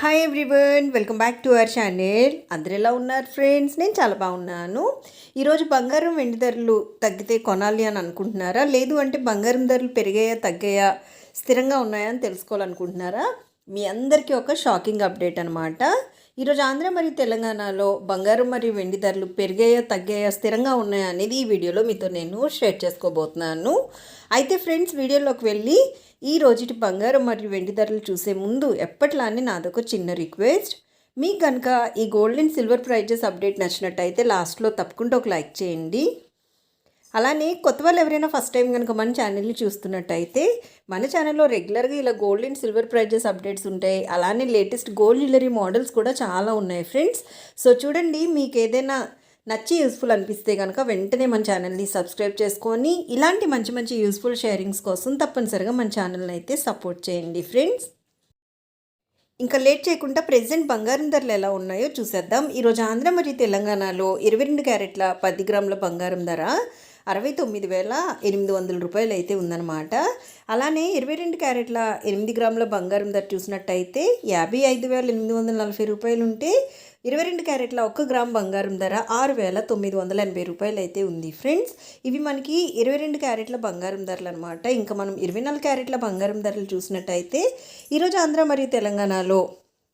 Hi everyone welcome back to our channel అందరు ఎలా ఉన్నారు ఫ్రెండ్స్ నేను చాలా బాగున్నాను. ఈరోజు బంగారం వెండి ధరలు తగ్గితే కొనాలి అని అనుకుంటున్నారా? లేదు అంటే బంగారం ధరలు పెరిగాయా తగ్గాయా స్థిరంగా ఉన్నాయా అని తెలుసుకోవాలనుకుంటున్నారా? మీ అందరికీ ఒక షాకింగ్ అప్డేట్ అనమాట ఈరోజు ఆంధ్ర మరియు తెలంగాణలో బంగారం మరియు వెండి ధరలు పెరిగాయో తగ్గాయో స్థిరంగా ఉన్నాయో అనేది ఈ వీడియోలో మీతో నేను షేర్ చేసుకోబోతున్నాను. అయితే ఫ్రెండ్స్ వీడియోలోకి వెళ్ళి ఈ రోజుటి బంగారం మరియు వెండి ధరలు చూసే ముందు ఎప్పట్లానే నాదొక చిన్న రిక్వెస్ట్. మీకు కనుక ఈ gold and silver prizes update నచ్చినట్టయితే లాస్ట్లో తప్పకుండా ఒక లైక్ చేయండి. అలానే కొత్త వాళ్ళు ఎవరైనా ఫస్ట్ టైం కనుక మన ఛానల్ని చూస్తున్నట్టయితే మన ఛానల్లో రెగ్యులర్గా ఇలా gold and silver prices updates ఉంటాయి. అలానే లేటెస్ట్ గోల్డ్ జ్యువెలరీ మోడల్స్ కూడా చాలా ఉన్నాయి ఫ్రెండ్స్ సో చూడండి మీకు ఏదైనా నచ్చి యూస్ఫుల్ అనిపిస్తే కనుక వెంటనే మన ఛానల్ని సబ్స్క్రైబ్ చేసుకొని ఇలాంటి మంచి మంచి యూస్ఫుల్ షేరింగ్స్ కోసం తప్పనిసరిగా మన ఛానల్ని అయితే సపోర్ట్ చేయండి ఫ్రెండ్స్ ఇంకా లేట్ చేయకుండా ప్రెసెంట్ బంగారం ధరలు ఎలా ఉన్నాయో చూసేద్దాం. ఈరోజు ఆంధ్ర మరియు తెలంగాణలో ఇరవై రెండు క్యారెట్ల పది గ్రాముల బంగారం ధర అరవై తొమ్మిది వేల ఎనిమిది వందల రూపాయలు అయితే ఉందన్నమాట. అలానే ఇరవై రెండు క్యారెట్ల ఎనిమిది గ్రాముల బంగారం ధర చూసినట్టయితే యాభై ఐదు వేల ఎనిమిది వందల నలభై రూపాయలు ఉంటే ఇరవై రెండు క్యారెట్ల ఒక్క గ్రామ్ బంగారం ధర ఆరు వేల తొమ్మిది వందల ఎనభై రూపాయలు అయితే ఉంది ఫ్రెండ్స్. ఇవి మనకి ఇరవై రెండు క్యారెట్ల బంగారం ధరలు అనమాట ఇంకా మనం ఇరవై నాలుగు క్యారెట్ల బంగారం ధరలు చూసినట్టయితే ఈరోజు ఆంధ్ర మరియు తెలంగాణలో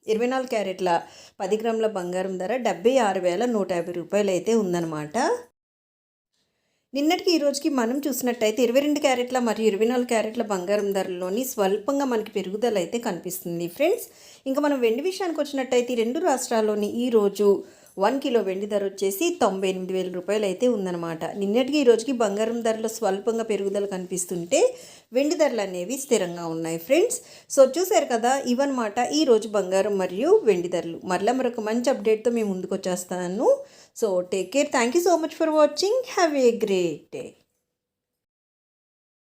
ఇరవై నాలుగు క్యారెట్ల పది గ్రాముల బంగారం ధర డెబ్బై ఆరు వేల నూట యాభై రూపాయలు అయితే ఉందన్నమాట. నిన్నటికి ఈ రోజుకి మనం చూసినట్టయితే ఇరవై రెండు క్యారెట్ల మరియు ఇరవై నాలుగు క్యారెట్ల బంగారం ధరలోని స్వల్పంగా మనకి పెరుగుదల అయితే కనిపిస్తుంది. ఫ్రెండ్స్ ఇంకా మనం వెండి విషయానికి వచ్చినట్టయితే రెండు రాష్ట్రాల్లోని ఈ రోజు వన్ కిలో వెండి ధర వచ్చేసి తొంభై ఎనిమిది వేల రూపాయలు అయితే ఉందన్నమాట. నిన్నటికి ఈ రోజుకి బంగారం ధరలో స్వల్పంగా పెరుగుదల కనిపిస్తుంటే వెండి ధరలు అనేవి స్థిరంగా ఉన్నాయి ఫ్రెండ్స్. సో చూసారు కదా ఇవన్నమాట ఈ రోజు బంగారం మరియు వెండి ధరలు. మరలా మరొక మంచి అప్డేట్తో మేము ముందుకు వచ్చేస్తాను. So take care thank you so much for watching have a great day